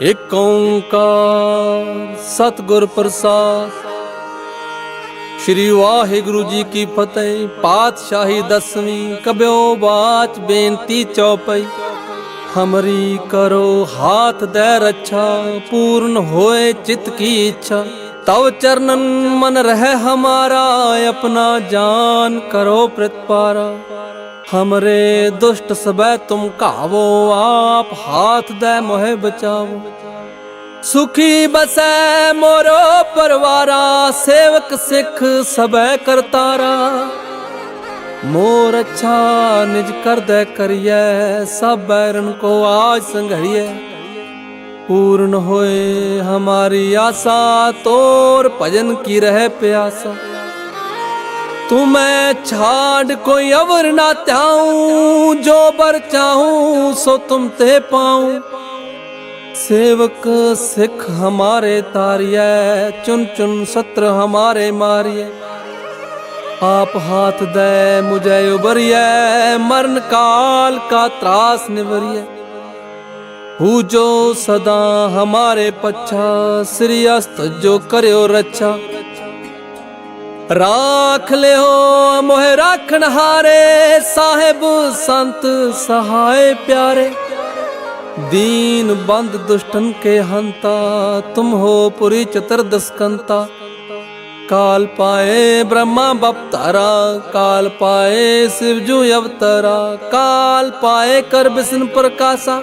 ਏਕ ਓੰਕਾਰ ਸਤਗੁਰ ਪ੍ਰਸਾਦ। ਸ੍ਰੀ ਵਾਹਿਗੁਰੂ ਜੀ ਕੀ ਫਤਿਹ, ਪਾਤਸ਼ਾਹੀ ਦਸਵੀਂ ਕਬਿਓ ਬਾਚ ਬੇਨਤੀ ਚੌਪਈ। ਹਮਰੀ ਕਰੋ ਹਾਥ ਦੇ ਰੱਛਾ, ਪੂਰਨ ਹੋਏ ਚਿਤ ਕੀ ਇੱਛਾ। ਤਵ ਚਰਨਨ ਮਨ ਰਹਿ ਹਮਾਰਾ, ਆਪਣਾ ਜਾਨ ਕਰੋ ਪ੍ਰਤਪਾਰਾ। ਹਮਰੇ ਦੁਸ਼ਟ ਸਬੈ ਤੁਮ ਘਾਵੋ ਆਪ ਹਾਥ ਦੇ ਮੋਹਿ ਬਚਾਵੋ ਸੁਖੀ ਬਸੈ ਮੋਰੋ ਪਰਵਾਰਾ ਸੇਵਕ ਸਿੱਖ ਸਬੈ ਕਰਤਾਰਾ ਮੋਰ ਅੱਛਾ ਨਿਜ ਕਰਦੈ ਕਰੀਐ ਸਭ ਬੈਰਨ ਕੋ ਆਜ ਸੰਘੜੀਐ ਪੂਰਨ ਹੋਏ ਹਮਾਰੀ ਆਸਾ ਤੋਰ ਭਜਨ ਕੀ ਰਹਿ ਪਿਆਸਾ प्यासा तुम्हें छाड़ कोई अवर ना त्याऊं जो बर चाहूं सो तुम ते पाऊं सेवक सिख हमारे तारिय चुन चुन सत्र हमारे मारिय आप हाथ दे मुझे उबरिय मरण काल का त्रास निवरिय हु जो सदा हमारे पच्छा श्री अस्त जो करो रच्छा ਰਾਖ ਲਿਓ, ਮੋਹਿ ਰਾਖਣ ਹਾਰੇ, ਸਾਹਿਬ ਸੰਤ ਸਹਾਏ ਪਿਆਰੇ। ਦੀਨ ਬੰਦ ਦੁਸ਼ਟਨ ਕੇ ਹੰਤਾ, ਤੁਮ ਹੋ ਪੁਰੀ ਚਤਰ ਦਸਕੰਤਾ। ਕਾਲ ਪਾਏ ਬ੍ਰਹਮਾ ਬਪਤਾਰਾ ਕਾਲ ਪਾਏ ਸ਼ਿਵਜੂ ਅਵਤਾਰਾ। ਕਾਲ ਪਾਏ ਕਰ ਪ੍ਰਕਾਸ਼ਾ।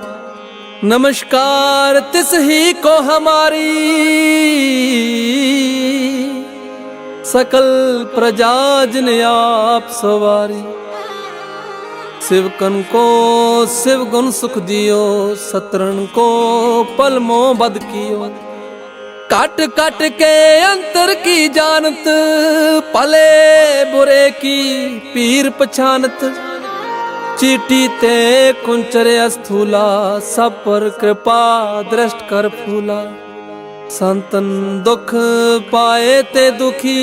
नमस्कार तिस ही को हमारी सकल प्रजा जिन आप सवारी शिवकन को शिव गुण सुख दियो सतरन को पलमो बद कियो काट काट के अंतर की जानत पले बुरे की पीर पछानत चीटी ते कुंचरे अस्थूला, सब पर कृपा दृष्ट कर फूला। संतन दुख पाए ते दुखी,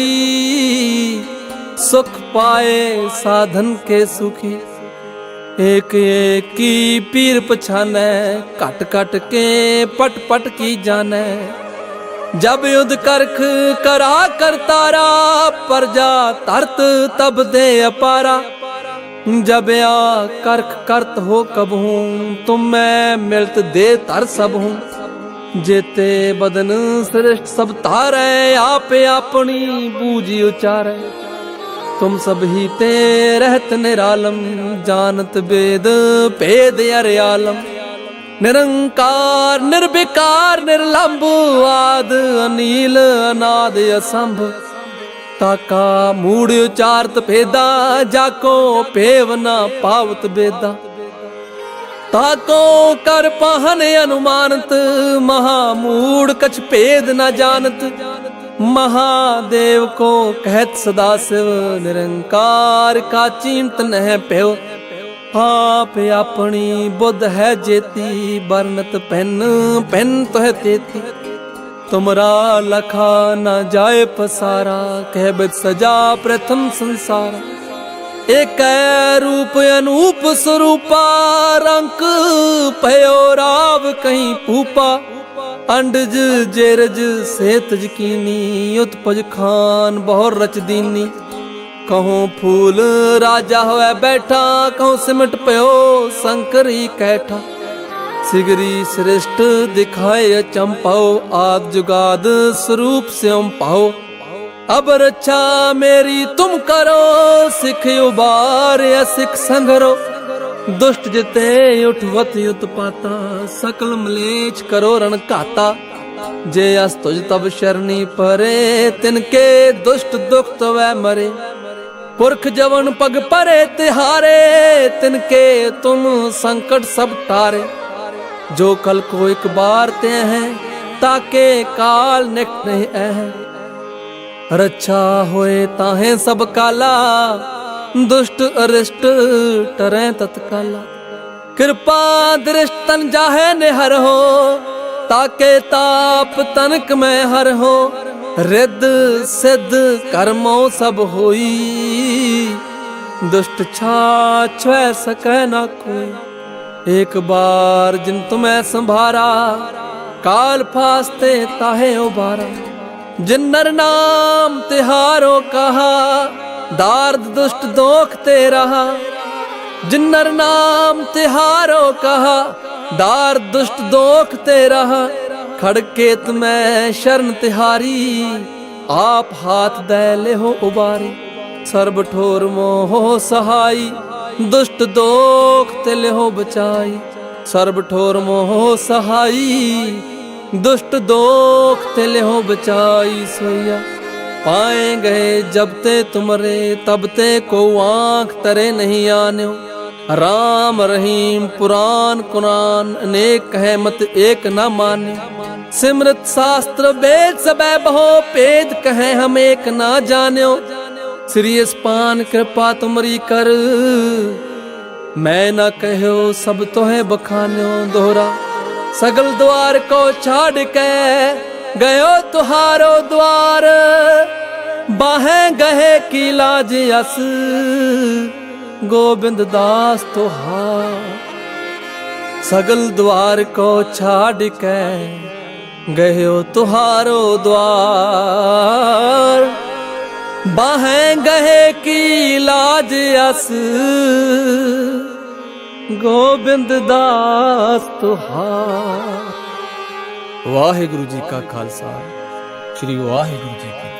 सुख पाए साधन के सुखी। एक एक की पीर पछाने कट कट के पट पट की जाने जब युद्ध करख करा कर तारा, प्रजा तरत तब दे अपारा। जब आ करख करत हो कब हूँ तुम मैं मिलत दे तर सब हूँ जेते बदन श्रेष्ठ सब तारे आप अपनी बूझी उचारे तुम सब ही ते रहत निरालम जानत वेद भेद अरियालम निरंकार निर्विकार निर्लंब आद अनील अनाद असंभ ਤਾਕਾ ਮੂੜ ਉਚਾਰਤ ਭੇਦਾ, ਜਾ ਕੋ ਭੇਵ ਨਾ ਪਾਵਤ ਬੇਦਾ। ਤਾਕੋ ਕਰ ਪਹਨ ਅਨੁਮਾਨਤ, ਮਹਾ ਮੂੜ ਕਛ ਭੇਦ ਨਾ ਜਾਣਤ। ਮਹਾਦੇਵ ਕੋ ਕਹਿਤ ਸਦਾ ਸਿਵ, ਨਿਰੰਕਾਰ ਕਾ ਚੀਮਤ ਨਹਿ ਪਿਓ ਆਪ ਆਪਣੀ ਬੁੱਧ ਹੈ ਜੇਤੀ ਬਰਨਤ ਪੈਨ ਪੈਨ ਤੋਹ ਤੇਤੀ। ਤੁਮਰਾ ਲਖਾ ਨਾ ਜਾਏ ਪਸਾਰਾ ਕਹਿਬਤ ਸਜਾ ਪ੍ਰਥਮ ਸੰਸਾਰ। ਏਕੈ ਰੂਪ ਅਨੂਪ ਸਰੂਪਾ, ਰੰਕ ਭਇਓ ਰਾਵ ਕਹੀਂ ਪੂਪਾ ਅੰਡਜ ਜੇਰਜ ਸੇਤ ਜਕੀਨੀ ਉਤਪਜ ਖਾਨ ਬਹੁ ਰਚ ਦੀਨੀ। ਕਹੋ ਫੂਲ ਰਾਜਾ ਹੋਇ ਬੈਠਾ, ਕਹੋ ਸਿਮਟ ਪਇਓ ਸੰਕਰੀ ਕੈਠਾ। ਸਿਗਰੀ ਸ੍ਰਿਸ਼ਟ ਦਿਖਾਏ ਅਚੰਪਾਉ ਆਦ ਜੁਗਾਦ ਸਰੂਪ ਸਿਉਮ ਪਾਉ ਅਬ ਰੱਛਾ ਮੇਰੀ ਤੁਮ ਕਰੋ, ਸਿਖ ਉਬਾਰ ਸਿਖ ਸੰਗਰੋ ਦੁਸ਼ਟ ਜਿਤੇ ਉਠਵਤ ਉਤਪਾਤਾ ਸਕਲ ਮਲੇਛ ਕਰੋ ਰਣ ਘਾਤਾ। ਜੇ ਅਸ ਤੁਜ ਤਬ ਸ਼ਰਨੀ ਪਰੇ, ਤਿਨ ਕੇ ਦੁਸ਼ਟ ਦੁਖ ਤਵੈ ਮਰੇ। ਪੁਰਖ ਜਵਨ ਪਗ ਪਰੇ ਤਿਹਾਰੇ, ਤਿਨ ਕੇ ਤੁਮ ਸੰਕਟ ਸਭ ਟਾਰੇ। जो कल को एक बार ते हैं ਤਾਕੇ ਕਾਲ ਨਿਕ ਨਹੀਂ ਐ ਰੱਛਾ ਹੋਏ ਤਾਹੇ ਸਭ ਕਾਲਾ ਦੁਸ਼ਟ ਅਰਿਸ਼ਟ ਟਰੈ ਤਤਕਾਲਾ ਕਿਰਪਾ ਦ੍ਰਿਸ਼ਟਨ ਜਾਹੇ ਨਿਹਰ ਹੋ ਤਾਕੇ ਤਾਪ ਤਨਕ ਮੈਂ ਹਰ ਹੋ ਰਿੱਧ ਸਿੱਧ ਕਰਮੋ ਸਭ ਹੋਈ ਦੁਸ਼ਟ ਛਾਛੈ ਸਕੈ ਨਾ ਕੋਈ ਇੱਕ ਬਾਰ ਜਿਨ ਤੁਮੈ ਸੰਭਾਰਾ, ਕਾਲ ਫਾਸਤੇ ਤਾਹੇ ਉਬਾਰਾ। ਜਿਨ ਨਰ ਨਾਮ ਤਿਹਾਰੋ ਕਹਾ, ਦਾਰਦ ਦੁਸ਼ਟ ਦੋਖ ਤੇ ਰਹਾ। ਜਿਨ ਨਰ ਨਾਮ ਤਿਹਾਰੋ ਕਹਾ ਦਾਰ ਦੁਸ਼ਟ ਦੋਖ ਤੇ ਰਹਾ। ਖੜਕੇ ਤੁਮੈ ਸ਼ਰਨ ਤਿਹਾਰੀ, ਆਪ ਹਾਥ ਦੈ ਲਿਹੋ ਉਬਾਰੀ। ਸਰਬ ਠੋਰ ਮੋਹ ਸਹਾਈ ਦੁਸ਼ਟ ਦੋਖ ਤੇ ਲਿਹੋ ਬਚਾਈ, ਸਰਬ ਠੋਰ ਮੋਹ ਸਹਾਈ। ਦੁਸ਼ਟ ਦੋਖ ਤੇ ਲਿਹੋ ਬਚਾਈ ਸੋਇਆ ਪਾਏ ਗਏ ਜਬ ਤੇ ਤੁਮਰੇ, ਤਬ ਤੇ ਕੋ ਆਂਖ ਤਰੇ ਨਹੀਂ ਆਨਿਓ। ਰਾਮ ਰਹੀਮ ਪੁਰਾਨ ਕੁਰਾਨ, ਅਨੇਕ ਹੈ ਮਤ ਏਕ ਨਾ ਮਾਨਿਓ। ਸਿਮਰਤ ਸ਼ਾਸਤਰ ਵੇਦ ਸਬੈ ਬਹੁ, ਭੇਦ ਕਹੈ ਹਮ ਏਕ ਨਾ ਜਾਣਿਓ। ਸ੍ਰੀ ਅਸਪਾਨ ਕਿਰਪਾ ਤੁਮਰੀ ਕਰ। ਮੈਂ ਨਾ ਕਹਿਓ ਸਭ ਤੋਹੇ ਬਖਾਨਿਓ ਦੋਹਰਾ। ਸਗਲ ਦਵਾਰ ਕੋ ਛਾੜ ਕੇ ਗਇਓ ਤੁਹਾਰੋ ਦਵਾਰ। ਬਾਹੇ ਗਏ ਕੀ ਲਾਜ ਅਸ। ਗੋਬਿੰਦ ਦਾਸ ਤੁਹਾਰ। ਸਗਲ ਦਵਾਰ ਕੋ ਛਾੜ ਕੇ ਗਇਓ ਤੁਹਾਰੋ ਦਵਾਰ। ਬਾਹੇ ਗਏ ਕੀ ਲਾਜ ਅਸ? ਗੋਬਿੰਦ ਦਾਸ ਤੁਹਾਰ। ਵਾਹਿਗੁਰੂ ਜੀ ਕਾ ਖਾਲਸਾ, ਸ੍ਰੀ ਵਾਹਿਗੁਰੂ ਜੀ ਕੀ